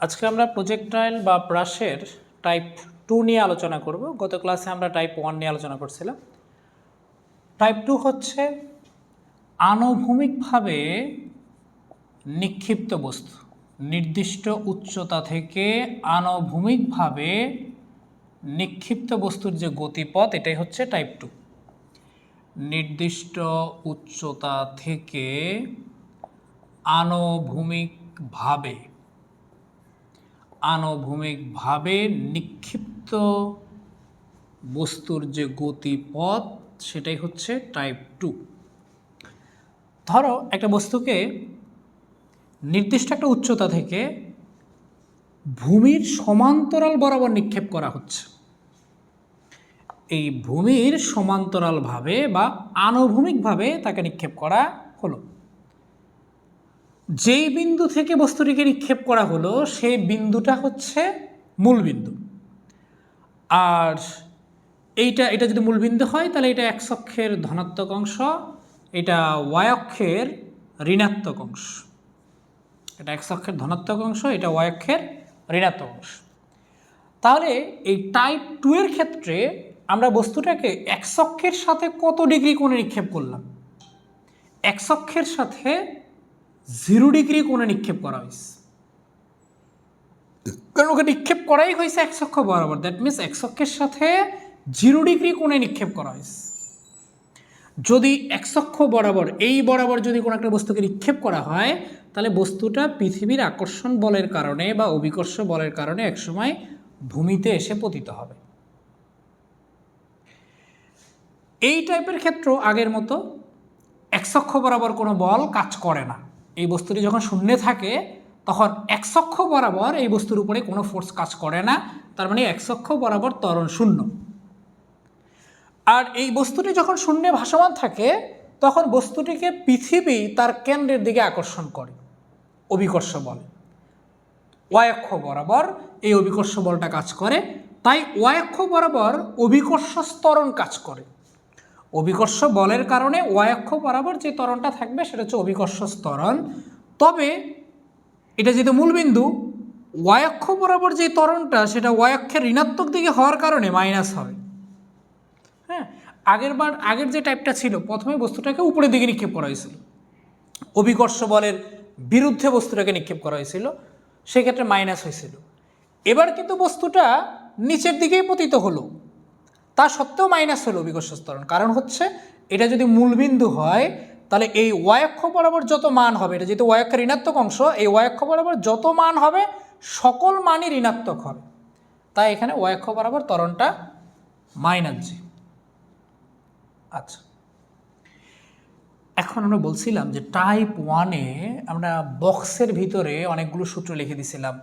আজকে আমরা প্রজেক্টাইল বা ব্রাশের টাইপ টু নিয়ে আলোচনা করব। গত ক্লাসে আমরা টাইপ ওয়ান নিয়ে আলোচনা করছিলাম। টাইপ টু হচ্ছে আনুভূমিকভাবে নিক্ষিপ্ত বস্তু। নির্দিষ্ট উচ্চতা থেকে আনুভূমিকভাবে নিক্ষিপ্ত বস্তুর যে গতিপথ, এটাই হচ্ছে টাইপ টু নির্দিষ্ট উচ্চতা থেকে আনুভূমিকভাবে আনুভূমিকভাবে নিক্ষিপ্ত বস্তুর যে গতিপথ, সেটাই হচ্ছে টাইপ টু ধরো একটা বস্তুকে নির্দিষ্ট একটা উচ্চতা থেকে ভূমির সমান্তরাল বরাবর নিক্ষেপ করা হচ্ছে। এই ভূমির সমান্তরালভাবে বা আনুভূমিকভাবে তাকে নিক্ষেপ করা হলো। যেই বিন্দু থেকে বস্তুটিকে নিক্ষেপ করা হলো সেই বিন্দুটা হচ্ছে মূল বিন্দু। আর এইটা, এটা যদি মূল বিন্দু হয়, তাহলে এটা এক্স অক্ষের ধনাত্মক অংশ, এটা ওয়াই অক্ষের ঋণাত্মক অংশ। এটা এক অক্ষের ধনাত্মক অংশ, এটা ওয়াই অক্ষের ঋণাত্মক অংশ। তাহলে এই টাইপ টু এর ক্ষেত্রে আমরা বস্তুটাকে এক্স অক্ষের সাথে কত ডিগ্রি কোণে নিক্ষেপ করলাম? এক্স অক্ষের সাথে জিরো ডিগ্রি কোণে নিক্ষেপ করা হয়েছে কারণ ওকে নিক্ষেপ করাই হয়েছে এক অক্ষ বরাবর। দ্যাট মিনস এক অক্ষের সাথে জিরো ডিগ্রি কোণে নিক্ষেপ করা হয়েছে যদি এক অক্ষ বরাবর, এই বরাবর যদি কোনো একটা বস্তুকে নিক্ষেপ করা হয়, তাহলে বস্তুটা পৃথিবীর আকর্ষণ বলের কারণে বা অভিকর্ষ বলের কারণে একসময় ভূমিতে এসে পতিত হবে। এই টাইপের ক্ষেত্র আগের মতো একসক্ষ বরাবর কোনো বল কাজ করে না। এই বস্তুটি যখন শূন্যে থাকে, তখন একসক্ষ বরাবর এই বস্তুর উপরে কোনো ফোর্স কাজ করে না। তার মানে একসক্ষ বরাবর ত্বরণ শূন্য। আর এই বস্তুটি যখন শূন্যে ভাসমান থাকে, তখন বস্তুটিকে পৃথিবী তার কেন্দ্রের দিকে আকর্ষণ করে, অভিকর্ষ বল। ওয়াক্ষ বরাবর এই অভিকর্ষ বলটা কাজ করে, তাই ওয়াক্ষ বরাবর অভিকর্ষ স্তরণ কাজ করে। অভিকর্ষ বলের কারণে ওয়াক্ষ বরাবর যে ত্বরণটা থাকবে সেটা হচ্ছে অভিকর্ষ স্তরণ তবে এটা যেহেতু মূলবিন্দু ওয়াক্ষ বরাবর যে ত্বরণটা সেটা ওয়াক্ষের ঋণাত্মক দিকে হওয়ার কারণে মাইনাস হবে। হ্যাঁ? আগের বার, আগের যে টাইপটা ছিল, প্রথমে বস্তুটাকে উপরের দিকে নিক্ষেপ করা হয়েছিল। অভিকর্ষ বলের বিরুদ্ধে বস্তুটাকে নিক্ষেপ করা হয়েছিল, সেক্ষেত্রে মাইনাস হয়েছিল। এবার কিন্তু বস্তুটা নিচের দিকেই পতিত হলো। তা সত্ত্বেও মাইনাস হলো অভিকর্ষ স্তরণ কারণ হচ্ছে এটা যদি মূলবিন্দু হয়, তাহলে এই ওয়াক্ষ বরাবর যত মান হবে, এটা যেহেতু ওয়াক্ষের ঋণাত্মক অংশ, এই ওয়াক্ষ বরাবর যত মান হবে, সকল মানই ঋণাত্মক হবে। তাই এখানে ওয়াক্ষ বরাবর ত্বরণটা মাইনাস জি আচ্ছা। এখন আমরা বলছিলাম যে টাইপ ওয়ানে আমরা বক্সের ভিতরে অনেকগুলো সূত্র লিখে দিছিলাম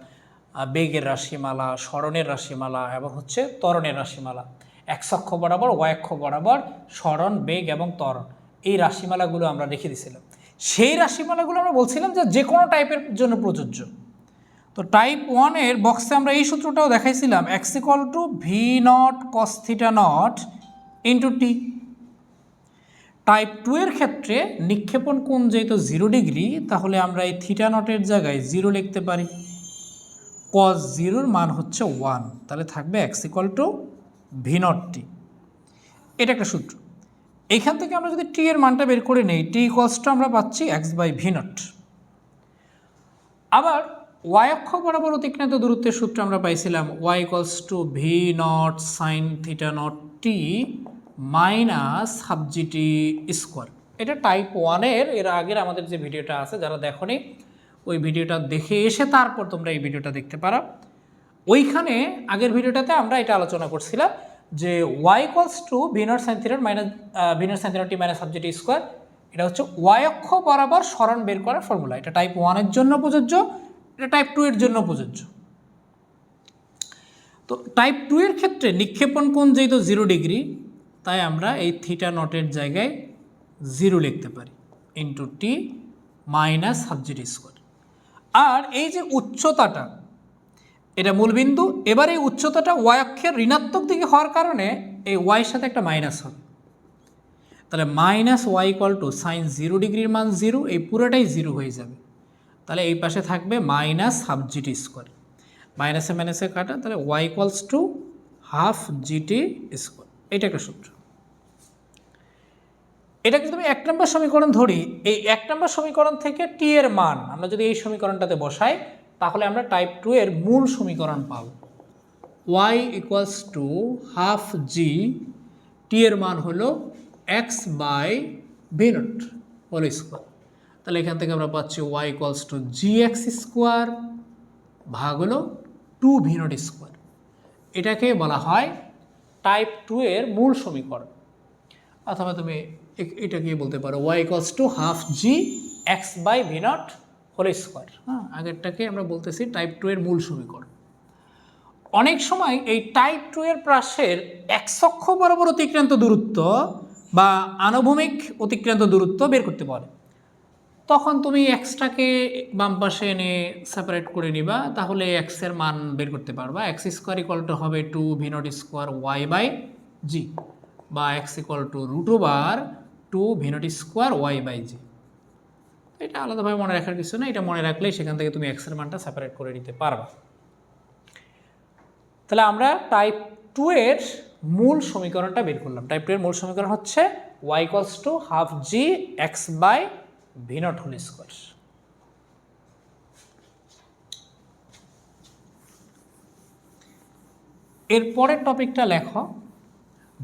বেগের রাশিমালা স্মরণের রাশিমালা এবং হচ্ছে ত্বরণের রাশিমালা। একসক্ষ বরাবর ওয়াক্ষ বরাবর, স্মরণ, বেগ এবং ত্বরণ। এই রাশিমালাগুলো আমরা রেখে দিছিলাম। সেই রাশিমালাগুলো আমরা বলছিলাম যে যে কোনো টাইপের জন্য প্রযোজ্য। তো টাইপ ওয়ানের বক্সে আমরা এই সূত্রটাও দেখাইছিলাম x equal to v naught cos theta naught into t type two এর ক্ষেত্রে নিক্ষেপণ কোণ যেহেতু জিরো ডিগ্রি তাহলে আমরা এই থিটা নটের জায়গায় জিরো লিখতে পারি। কস জিরোর মান হচ্ছে ওয়ান তাহলে থাকবে x equal to v naught t এটা একটা সূত্র। এখান থেকে আমরা যদি টি এর মানটা বের করে নেই টি কসটা আমরা পাচ্ছি এক্স বাই ভি নট আবার ওয়াই অক্ষ বরাবর অতিক্রান্ত দূরত্বের সূত্র আমরা পাইছিলাম y equals to v naught sine theta naught t minus half g t square এটা টাইপ ওয়ানের এর আগের আমাদের যে ভিডিওটা আছে, যারা দেখনি, ওই ভিডিওটা দেখে এসে তারপর তোমরা এই ভিডিওটা দেখতে পারো। ওইখানে আগের ভিডিওটাতে আমরা এটা আলোচনা করছিলাম। যে y equals to v naught sine minus v naught sine t minus subject square এটা হচ্ছে ওয়াই অক্ষ বরাবর স্মরণ বের করার ফর্মুলা এটা টাইপ ওয়ানের জন্য প্রযোজ্য, এটা টাইপ টু এর জন্য প্রযোজ্য। তো টাইপ টু এর ক্ষেত্রে নিক্ষেপণ কোণ যেহেতু জিরো ডিগ্রি তাই আমরা এই থিটা নটের জায়গায় জিরো লিখতে পারি into t minus subject square আর এই যে উচ্চতাটা এটা মূলবিন্দু। এবার এই উচ্চতাটা ওয়াই অক্ষের ঋণাত্মক দিকে হওয়ার কারণে এই ওয়াইয়ের সাথে একটা মাইনাস হবে। তাহলে minus y equal to sine zero ডিগ্রির মান জিরো এই পুরোটাই জিরো হয়ে যাবে। তাহলে এই পাশে থাকবে মাইনাস হাফ জিটি স্কোয়ার মাইনাসে মাইনাসে কাটা, তাহলে y equals to half g t square এটা একটা সূত্র। এটাকে তুমি এক নম্বর সমীকরণ ধরি, এই এক নম্বর সমীকরণ থেকে টি এর মান, আমরা যদি এই সমীকরণটাতে বসাই তাহলে আমরা টাইপ টু এর মূল সমীকরণ পাব। Y equals to half g t এর মান হলো x by v naught whole square তাহলে এখান থেকে আমরা পাচ্ছি y equals to g x square ভাগ হলো টু ভি নট স্কোয়ার এটাকে বলা হয় টাইপ টু এর মূল সমীকরণ। অথবা তুমি এটাকে বলতে পারো y equals to half g x by v naught whole square. হ্যাঁ। আগেরটাকে আমরা বলতেছি টাইপ টু এর মূল সমীকরণ। অনেক সময় এই টাইপ টু এর প্রাসের একসক্ষ বরাবর অতিক্রান্ত দূরত্ব বা আনুভূমিক অতিক্রান্ত দূরত্ব বের করতে পারে। তখন তুমি এক্সটাকে বাম পাশে এনে সেপারেট করে নিবা তাহলে এক্সের মান বের করতে পারবা। এক্স স্কোয়ার ইকুয়াল টু হবে two v naught square y by g বা x equal to root over two v naught square y by g এটা আলাদাভাবে মনে রাখার কিছু না এটা মনে রাখলেই সেখান থেকে তুমি এক্সের মানটা সেপারেট করে নিতে পারবা। তাহলে আমরা টাইপ টু এর মূল সমীকরণটা বের করলাম। টাইপ টু এর মূল সমীকরণ হচ্ছে y equals to half g x by v naught whole square এর পরের টপিকটা লেখো।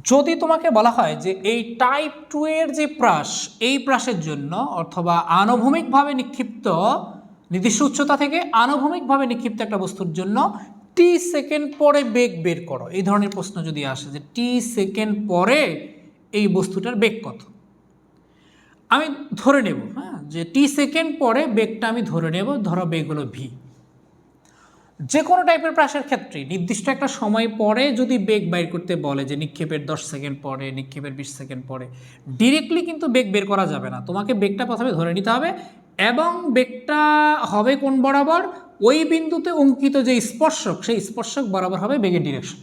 যদি তোমাকে বলা হয় যে এই টাইপ টু এর যে প্রাস এই প্রাসের জন্য অথবা আনুভূমিকভাবে নিক্ষিপ্ত, নির্দিষ্ট উচ্চতা থেকে আনুভূমিকভাবে নিক্ষিপ্ত একটা বস্তুর জন্য টি সেকেন্ড পরে বেগ বের করো। এই ধরনের প্রশ্ন যদি আসে যে টি সেকেন্ড পরে এই বস্তুটার বেগ কত? আমি ধরে নেব হ্যাঁ? যে টি সেকেন্ড পরে বেগটা আমি ধরে নেব, ধরো বেগ হলো ভি যে কোনো টাইপের প্রাসের ক্ষেত্রে নির্দিষ্ট একটা সময় পরে যদি বেগ বাইর করতে বলে যে নিক্ষেপের দশ সেকেন্ড পরে, নিক্ষেপের বিশ সেকেন্ড পরে ডিরেক্টলি কিন্তু বেগ বের করা যাবে না। তোমাকে বেগটা প্রথমে ধরে নিতে হবে এবং বেগটা হবে কোন বরাবর? ওই বিন্দুতে অঙ্কিত যে স্পর্শক, সেই স্পর্শক বরাবর হবে বেগের ডিরেকশন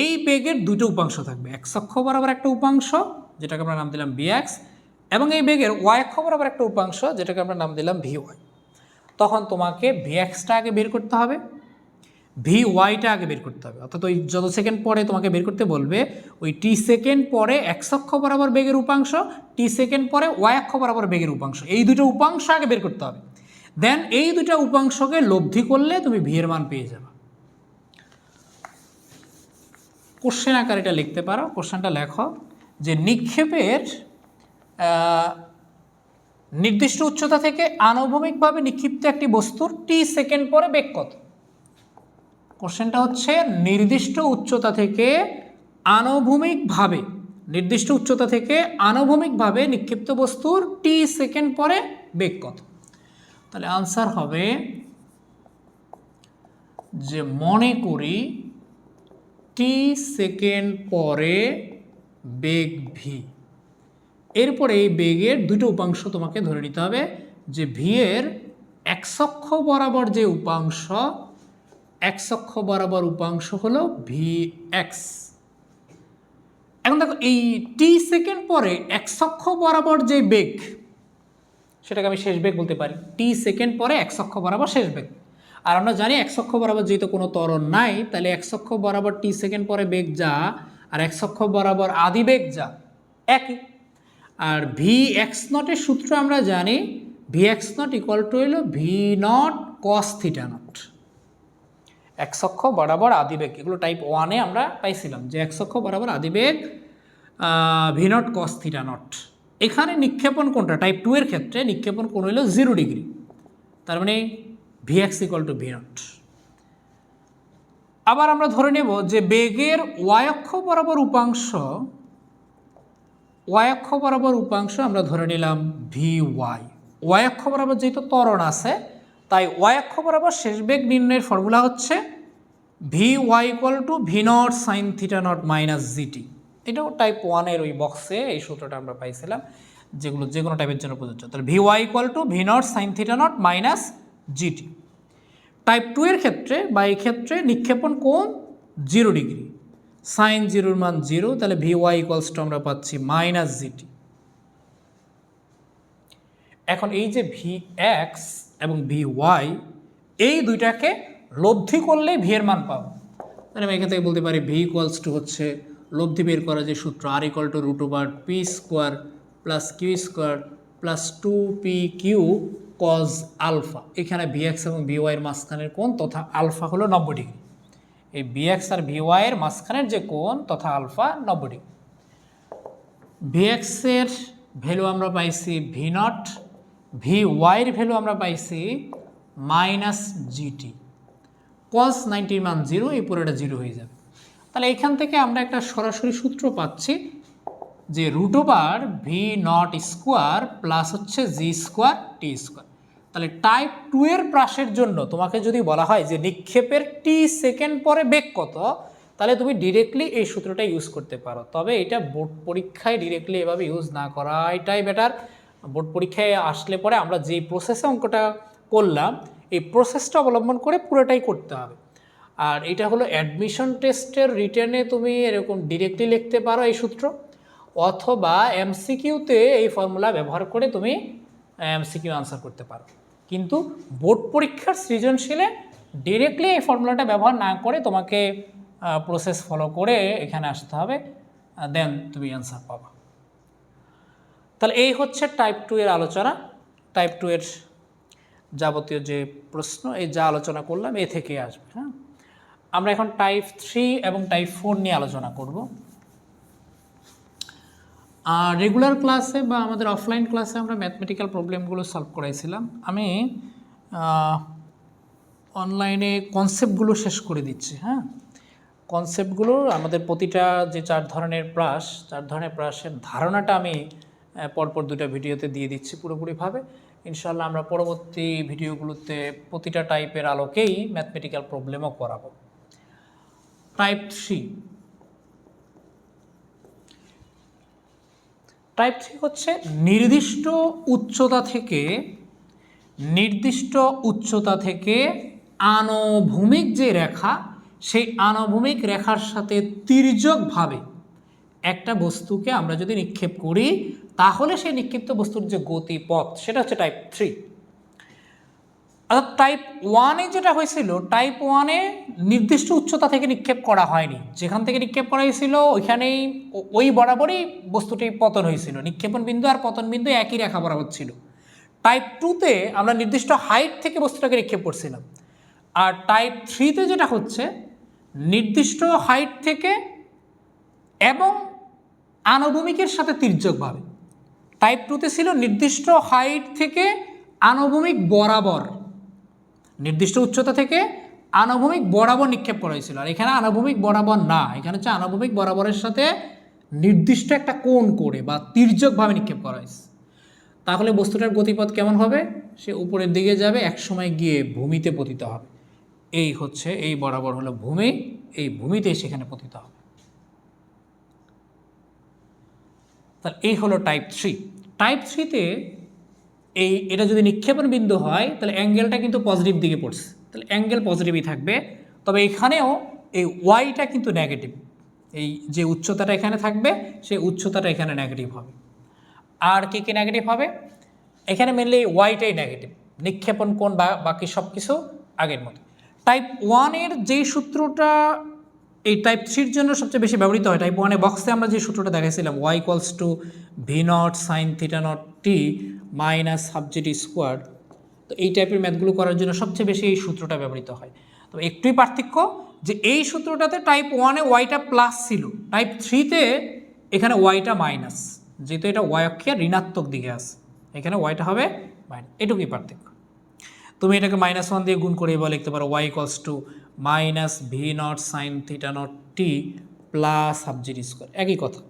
এই বেগের দুটো উপাংশ থাকবে এক অক্ষ বরাবর একটা উপাংশ, যেটাকে আমরা নাম দিলাম বি এক্স এবং এই বেগের ওয়াই অক্ষ বরাবর একটা উপাংশ, যেটাকে আমরা নাম দিলাম ভি ওয়াই তখন তোমাকে ভি এক্সটা আগে বের করতে হবে। ভি ওয়াইটা আগে বের করতে হবে। অর্থাৎ ওই যত সেকেন্ড পরে তোমাকে বের করতে বলবে, ওই টি সেকেন্ড পরে এক্স অক্ষ বরাবর বেগের উপাংশ টি সেকেন্ড পরে ওয়াই অক্ষ বরাবর বেগের উপাংশ। এই দুটো উপাংশ আগে বের করতে হবে। দেন এই দুটো উপাংশকে লব্ধি করলে তুমি ভি এর মান পেয়ে যাবে। কোশ্চেন আকার এটা লিখতে পারো। কোশ্চেনটা লেখো যে নিক্ষেপের নির্দিষ্ট উচ্চতা থেকে আনুভূমিকভাবে নিক্ষিপ্ত একটি বস্তুর টি সেকেন্ড পরে বেগ কত? কোশ্চেনটা হচ্ছে নির্দিষ্ট উচ্চতা থেকে আনুভূমিকভাবে, নির্দিষ্ট উচ্চতা থেকে আনুভূমিকভাবে নিক্ষিপ্ত বস্তুর টি সেকেন্ড পরে বেগ কত? তাহলে আনসার হবে যে মনে করি টি সেকেন্ড পরে বেগ ভি এরপরে এই বেগের দুটো উপাংশ তোমাকে ধরে নিতে হবে যে ভি এর একসক্ষ বরাবর যে উপাংশ একসক্ষ বরাবর উপাংশ হলো ভি এক্স এখন দেখো, এই টি সেকেন্ড পরে একসক্ষ বরাবর যে বেগ, সেটাকে আমি শেষ বেগ বলতে পারি। টি সেকেন্ড পরে একসক্ষ বরাবর শেষ বেগ। আর আমরা জানি একসক্ষ বরাবর যেহেতু কোনো ত্বরণ নাই, তাহলে একসক্ষ বরাবর টি সেকেন্ড পরে বেগ যা, আর একসক্ষ বরাবর আদি বেগ যা, একই। আর ভি এক্স নটের সূত্র আমরা জানি v x naught equal to হলো v naught cos theta naught. X অক্ষ বরাবর আদিবেগ, এগুলো টাইপ ওয়ানে আমরা পাইছিলাম, যে এক্স অক্ষ বরাবর আদিবেগ ভিনট কস থিটা নট এখানে নিক্ষেপণ কোনটা টাইপ টু এর ক্ষেত্রে নিক্ষেপণ কোন হলো জিরো ডিগ্রি তার মানে v x equal to v naught আবার আমরা ধরে নেব যে বেগের ওয়াই অক্ষ বরাবর উপাংশ ওয়াই অক্ষ বরাবর উপাংশ আমরা ধরে নিলাম ভি ওয়াই অক্ষ বরাবর যেহেতু ত্বরণ আছে তাই ওয়াই অক্ষ বরাবর শেষ বেগ নির্ণয়ের ফর্মুলা হচ্ছে v y equal to v naught sine theta naught minus g t এটাও টাইপ ওয়ানের ওই বক্সে এই সূত্রটা আমরা পাইছিলাম, যেগুলো যে কোনো টাইপের জন্য প্রযোজ্য। তাহলে v y equal to v naught sine theta naught minus g t type two এর ক্ষেত্রে বা এই ক্ষেত্রে নিক্ষেপণ কোণ জিরো ডিগ্রি সাইন জিরোর মান জিরো তাহলে ভি ওয়াই ইকুয়ালস টু আমরা পাচ্ছি মাইনাস জিটি এখন এই যে ভি এক্স এবং ভি ওয়াই, এই দুইটাকে লব্ধি করলে ভি এর মান পাবো তাহলে আমি এখান থেকে বলতে পারি ভি ইকুয়ালস টু হচ্ছে লব্ধি বের করা যে সূত্র R equal to root over P square plus Q square plus two P Q cos alpha এখানে ভিএক্স এবং ভিওয়াইয়ের মাঝখানের কোণ তথা আলফা হলো নব্বই ডিগ্রি। এই বিএক্স আর ভিওয়াইয়ের মাঝখানের যে কোণ তথা আলফা নব্বই ডিগ্রি। ভিএক্সের ভ্যালু আমরা পাইছি ভি নট ভি ওয়াইয়ের ভ্যালু আমরা পাইছি মাইনাস জিটি। কস নাইনটির মান জিরো, এই পুরোটা জিরো হয়ে যাবে। তাহলে এখান থেকে আমরা একটা সরাসরি সূত্র পাচ্ছি যে root over v naught square plus হচ্ছে জি স্কোয়ার টি স্কোয়ার। তাহলে টাইপ টু এর প্রাসের জন্য তোমাকে যদি বলা হয় যে নিক্ষেপের টি সেকেন্ড পরে বেগ কত, তাহলে তুমি ডিরেক্টলি এই সূত্রটা ইউজ করতে পারো। তবে এটা বোর্ড পরীক্ষায় ডিরেক্টলি এভাবে ইউজ না করা এটাই বেটার বোর্ড পরীক্ষায় আসলে পরে আমরা যেই প্রসেসে অঙ্কটা করলাম, এই প্রসেসটা অবলম্বন করে পুরোটাই করতে হবে। আর এটা হলো অ্যাডমিশন টেস্টের রিটার্নে তুমি এরকম ডিরেক্টলি লিখতে পারো এই সূত্র, অথবা এমসিকিউতে এই ফর্মুলা ব্যবহার করে তুমি এমসিকিউ আনসার করতে পারো। কিন্তু বোর্ড পরীক্ষার সৃজনশীলে ডিরেক্টলি এই ফর্মুলাটা ব্যবহার না করে তোমাকে প্রসেস ফলো করে এখানে আসতে হবে দেন তুমি অ্যান্সার পাবা। তাহলে এই হচ্ছে টাইপ টু এর আলোচনা টাইপ টু এর যাবতীয় যে প্রশ্ন, এই যা আলোচনা করলাম, এ থেকে আসবে হ্যাঁ? আমরা এখন টাইপ থ্রি এবং টাইপ ফোর নিয়ে আলোচনা করব। আর রেগুলার ক্লাসে বা আমাদের অফলাইন ক্লাসে আমরা ম্যাথমেটিক্যাল প্রবলেমগুলো সলভ করাইছিলাম। আমি অনলাইনে কনসেপ্টগুলো শেষ করে দিচ্ছি হ্যাঁ? কনসেপ্টগুলো আমাদের প্রতিটা যে চার ধরনের প্রাস চার ধরনের প্রাসের ধারণাটা আমি পরপর দুটা ভিডিওতে দিয়ে দিচ্ছি পুরোপুরিভাবে। ইনশাল্লাহ আমরা পরবর্তী ভিডিওগুলোতে প্রতিটা টাইপের আলোকেই ম্যাথমেটিক্যাল প্রবলেমও করাবো। টাইপ থ্রি টাইপ থ্রি হচ্ছে নির্দিষ্ট উচ্চতা থেকে, নির্দিষ্ট উচ্চতা থেকে আনভূমিক যে রেখা, সেই আনভূমিক রেখার সাথে তির্যকভাবে একটা বস্তুকে আমরা যদি নিক্ষেপ করি তাহলে সেই নিক্ষিপ্ত বস্তুর যে গতিপথ, সেটা হচ্ছে টাইপ থ্রি অর্থাৎ টাইপ ওয়ানে যেটা হয়েছিল টাইপ ওয়ানে নির্দিষ্ট উচ্চতা থেকে নিক্ষেপ করা হয়নি। যেখান থেকে নিক্ষেপ করা হয়েছিল, ওইখানেই ওই বরাবরই বস্তুটি পতন হয়েছিল। নিক্ষেপণ বিন্দু আর পতন বিন্দু একই রেখা বরাবর ছিল। টাইপ টুতে আমরা নির্দিষ্ট হাইট থেকে বস্তুটাকে নিক্ষেপ করছিলাম। আর টাইপ থ্রিতে যেটা হচ্ছে, নির্দিষ্ট হাইট থেকে এবং আনভূমিকের সাথে তির্যকভাবে টাইপ টুতে ছিল নির্দিষ্ট হাইট থেকে আনভূমিক বরাবর। নির্দিষ্ট উচ্চতা থেকে আনভূমিক বরাবর নিক্ষেপ করা হয়েছিল। আর এখানে আনভূমিক বরাবর না, এখানে হচ্ছে আনভূমিক বরাবরের সাথে নির্দিষ্ট একটা কোণ করে বা তির্যকভাবে নিক্ষেপ করা হয়েছে। তাহলে বস্তুটার গতিপথ কেমন হবে? সে উপরের দিকে যাবে, একসময় গিয়ে ভূমিতে পতিত হবে। এই হচ্ছে, এই বরাবর হলো ভূমি, এই ভূমিতে সেখানে পতিত হবে। তাহলে এই হলো টাইপ থ্রি টাইপ থ্রিতে এই, এটা যদি নিক্ষেপণ বিন্দু হয়, তাহলে অ্যাঙ্গেলটা কিন্তু পজিটিভ দিকে পড়ছে। তাহলে অ্যাঙ্গেল পজিটিভই থাকবে। তবে এখানেও এই ওয়াইটা কিন্তু নেগেটিভ এই যে উচ্চতাটা এখানে থাকবে, সেই উচ্চতাটা এখানে নেগেটিভ হবে। আর কি কি নেগেটিভ হবে? এখানে মেনলি ওয়াইটাই নেগেটিভ নিক্ষেপণ কোণ বা বাকি সব কিছু আগের মতো টাইপ ওয়ানের যেই সূত্রটা এই টাইপ থ্রির জন্য সবচেয়ে বেশি ব্যবহৃত হয়। টাইপ ওয়ানে বক্সে আমরা যে সূত্রটা দেখাইছিলাম y equals to v naught sine theta naught t minus subject square তো এই টাইপের ম্যাথগুলো করার জন্য সবচেয়ে বেশি এই সূত্রটা ব্যবহৃত হয়। তবে একটুই পার্থক্য যে এই সূত্রটাতে টাইপ ওয়ানে ওয়াইটা প্লাস ছিল টাইপ থ্রিতে এখানে ওয়াইটা মাইনাস যেহেতু এটা ওয়াই অক্ষে ঋণাত্মক দিকে আছে, এখানে ওয়াইটা হবে মাইনাস এটুকুই পার্থক্য। তুমি এটাকে মাইনাস ওয়ান দিয়ে গুণ করে এবার লিখতে পারো y equals to minus v naught sine theta naught t plus subject square একই কথা।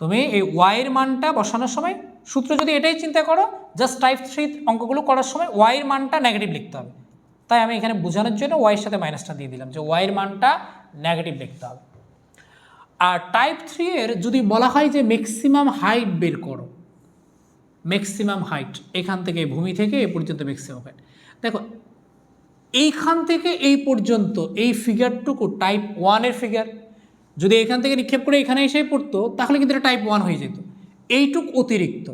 তুমি এই ওয়াইয়ের মানটা বসানোর সময় সূত্র যদি এটাই চিন্তা করো জাস্ট টাইপ থ্রি অঙ্কগুলো করার সময় ওয়াইয়ের মানটা নেগেটিভ লিখতে হবে। তাই আমি এখানে বোঝানোর জন্য ওয়াইয়ের সাথে মাইনাসটা দিয়ে দিলাম যে ওয়াইয়ের মানটা নেগেটিভ লিখতে হবে। আর টাইপ থ্রি এর যদি বলা হয় যে ম্যাক্সিমাম হাইট বের করো ম্যাক্সিমাম হাইট এখান থেকে ভূমি থেকে এ পর্যন্ত ম্যাক্সিমাম হাইট দেখো এইখান থেকে এই পর্যন্ত, এই ফিগারটুকু টাইপ ওয়ানের ফিগার যদি এখান থেকে নিক্ষেপ করে এখানে এসে পড়তো, তাহলে কিন্তু এটা টাইপ ওয়ান হয়ে যেত। এইটুক অতিরিক্ত।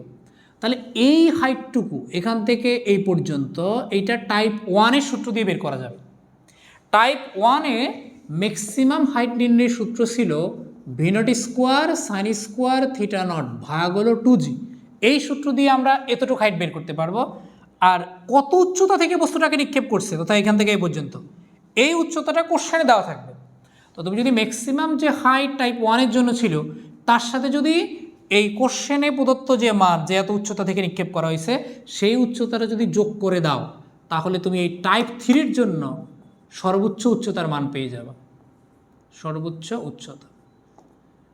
তাহলে এই হাইটটুকু এখান থেকে এই পর্যন্ত, এইটা টাইপ ওয়ানের সূত্র দিয়ে বের করা যাবে। টাইপ ওয়ানে ম্যাক্সিমাম হাইট নির্ণয়ের সূত্র ছিল v naught square sine square theta naught, ভাগ হলো টু জি এই সূত্র দিয়ে আমরা এতটুকু হাইট বের করতে পারব। আর কত উচ্চতা থেকে বস্তুটাকে নিক্ষেপ করছে তথা এখান থেকে এই পর্যন্ত? এই উচ্চতাটা কোশ্চেনে দেওয়া থাকবে। তো তুমি যদি ম্যাক্সিমাম যে হাইট টাইপ ওয়ানের জন্য ছিল, তার সাথে যদি এই কোশ্চেনে প্রদত্ত যে মান, যে এত উচ্চতা থেকে নিক্ষেপ করা হয়েছে, সেই উচ্চতাটা যদি যোগ করে দাও, তাহলে তুমি এই টাইপ থ্রির জন্য সর্বোচ্চ উচ্চতার মান পেয়ে যাবে। সর্বোচ্চ উচ্চতা।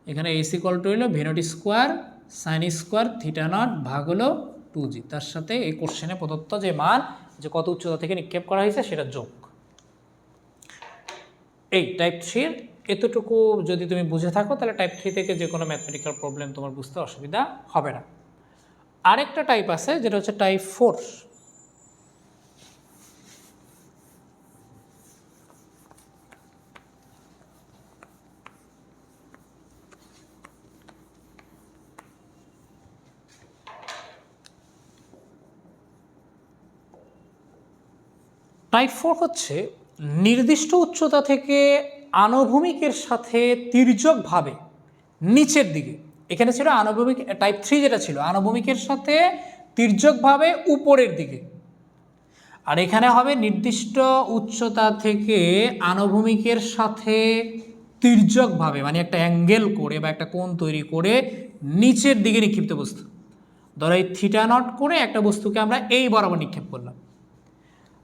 এখানে এসি কলটা হইল v naught square sine square theta naught ভাগ হলো টু জি তার সাথে এই কোশ্চেনে প্রদত্ত যে মান, যে কত উচ্চতা থেকে নিক্ষেপ করা হয়েছে সেটা যোগ। এই টাইপ থ্রির এতটুকু যদি তুমি বুঝে থাকো, তাহলে টাইপ থ্রি থেকে যে কোনো ম্যাথমেটিক্যাল প্রবলেম তোমার বুঝতে অসুবিধা হবে না। আরেকটা টাইপ আছে, যেটা হচ্ছে টাইপ ফোর টাইপ ফোর হচ্ছে নির্দিষ্ট উচ্চতা থেকে আনুভূমিকের সাথে তির্যকভাবে নিচের দিকে। এখানে ছিল আনুভূমিক টাইপ থ্রি যেটা ছিল, আনুভূমিকের সাথে তির্যকভাবে উপরের দিকে। আর এখানে হবে নির্দিষ্ট উচ্চতা থেকে আনুভূমিকের সাথে তির্যকভাবে মানে একটা অ্যাঙ্গেল করে বা একটা কোণ তৈরি করে নিচের দিকে নিক্ষিপ্ত বস্তু। ধরো এই থিটা নট করে একটা বস্তুকে আমরা এই বরাবর নিক্ষেপ করলাম।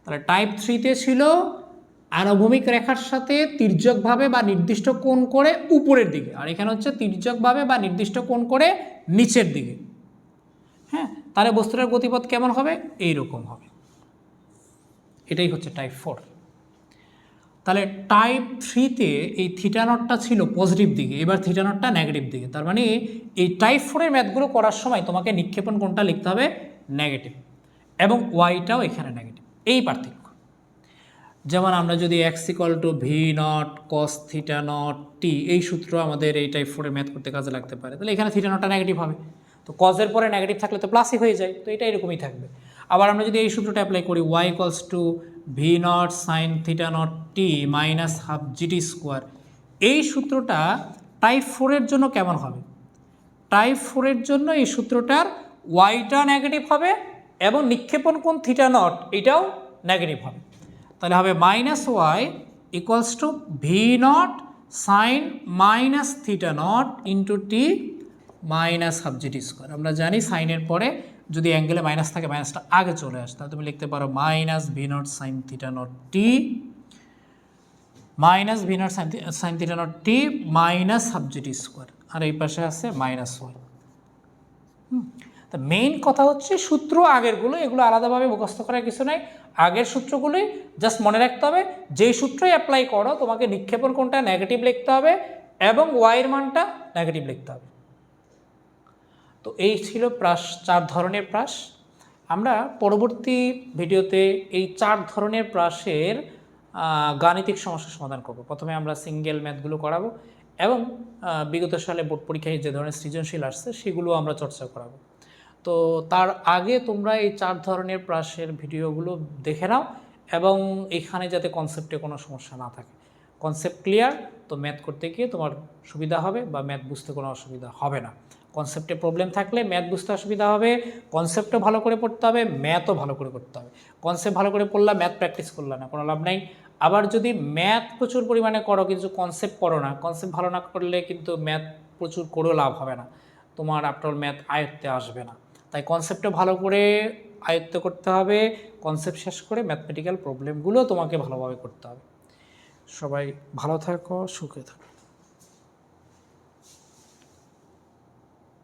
তাহলে টাইপ থ্রিতে ছিল আনুভূমিক রেখার সাথে তির্যকভাবে বা নির্দিষ্ট কোণ করে উপরের দিকে। আর এখানে হচ্ছে তির্যকভাবে বা নির্দিষ্ট কোণ করে নিচের দিকে। হ্যাঁ তাহলে বস্তুটার গতিপথ কেমন হবে? এই রকম হবে। এটাই হচ্ছে টাইপ ফোর তাহলে টাইপ থ্রিতে এই থিটানটটা ছিল পজিটিভ দিকে, এবার থিটানটটা নেগেটিভ দিকে। তার মানে এই টাইপ ফোরের ম্যাথগুলো করার সময় তোমাকে নিক্ষেপণ কোনটা লিখতে হবে নেগেটিভ এবং ওয়াইটাও এখানে নেগেটিভ এই পার্থক্য। যেমন আমরা যদি x equal to v naught cos theta naught t এই সূত্র আমাদের এই টাইপ ফোরে ম্যাথ করতে কাজে লাগতে পারে। তাহলে এখানে থিটা নটটা নেগেটিভ হবে। তো কজের পরে নেগেটিভ থাকলে তো প্লাসই হয়ে যায়। তো এটা এরকমই থাকবে। আবার আমরা যদি এই সূত্রটা অ্যাপ্লাই করি y equals to v naught sine theta naught t minus half g t square এই সূত্রটা টাইপ ফোরের জন্য কেমন হবে? টাইপ ফোরের জন্য এই সূত্রটার ওয়াইটা নেগেটিভ হবে এবং নিক্ষেপণ কোণ থিটা নট এটাও নেগেটিভ হবে। তাহলে হবে minus y equals to v naught sine minus theta naught into t minus half g t square আমরা জানি সাইনের পরে যদি অ্যাঙ্গেলে মাইনাস থাকে মাইনাসটা আগে চলে আসে, তাহলে তুমি লিখতে পারো minus v naught sine theta naught t minus v naught sine sine theta naught t minus half g t square আর এই পাশে আছে মাইনাস ওয়াই তা মেইন কথা হচ্ছে সূত্র আগেরগুলো, এগুলো আলাদাভাবে মুখস্থ করার কিছু নাই। আগের সূত্রগুলোই জাস্ট মনে রাখতে হবে, যেই সূত্রই অ্যাপ্লাই করো, তোমাকে নিক্ষেপণ কোনটা নেগেটিভ লিখতে হবে এবং ওয়াইয়ের মানটা নেগেটিভ লিখতে হবে। তো এই ছিল প্রাস চার ধরনের প্রাস আমরা পরবর্তী ভিডিওতে এই চার ধরনের প্রাসের গাণিতিক সমস্যার সমাধান করব। প্রথমে আমরা সিঙ্গেল ম্যাথগুলো করাবো এবং বিগত সালে বোর্ড পরীক্ষায় যে ধরনের সৃজনশীল আসছে, সেগুলো আমরা চর্চা করাবো। তো তার আগে তোমরা এই চার ধরনের প্রাসের ভিডিওগুলো দেখে নাও এবং এখানে যাতে কনসেপ্টে কোনো সমস্যা না থাকে। কনসেপ্ট ক্লিয়ার তো ম্যাথ করতে গিয়ে তোমার সুবিধা হবে বা ম্যাথ বুঝতে কোনো অসুবিধা হবে না। কনসেপ্টে প্রবলেম থাকলে ম্যাথ বুঝতে অসুবিধা হবে কনসেপ্টও ভালো করে পড়তে হবে ম্যাথও ভালো করে করতে হবে। কনসেপ্ট ভালো করে পড়লা ম্যাথ প্র্যাকটিস করলা না, কোনো লাভ নাই। আবার যদি ম্যাথ প্রচুর পরিমাণে করো কিন্তু কনসেপ্ট করো না কনসেপ্ট ভালো না করলে কিন্তু ম্যাথ প্রচুর করেও লাভ হবে না। তোমার আফটার ম্যাথ আয়ত্তে আসবে না। তাই কনসেপ্টটা ভালো করে আয়ত্ত করতে হবে কনসেপ্ট শেষ করে ম্যাথমেটিক্যাল প্রবলেমগুলো তোমাকে ভালোভাবে করতে হবে। সবাই ভালো থাকো, সুখে থাকো।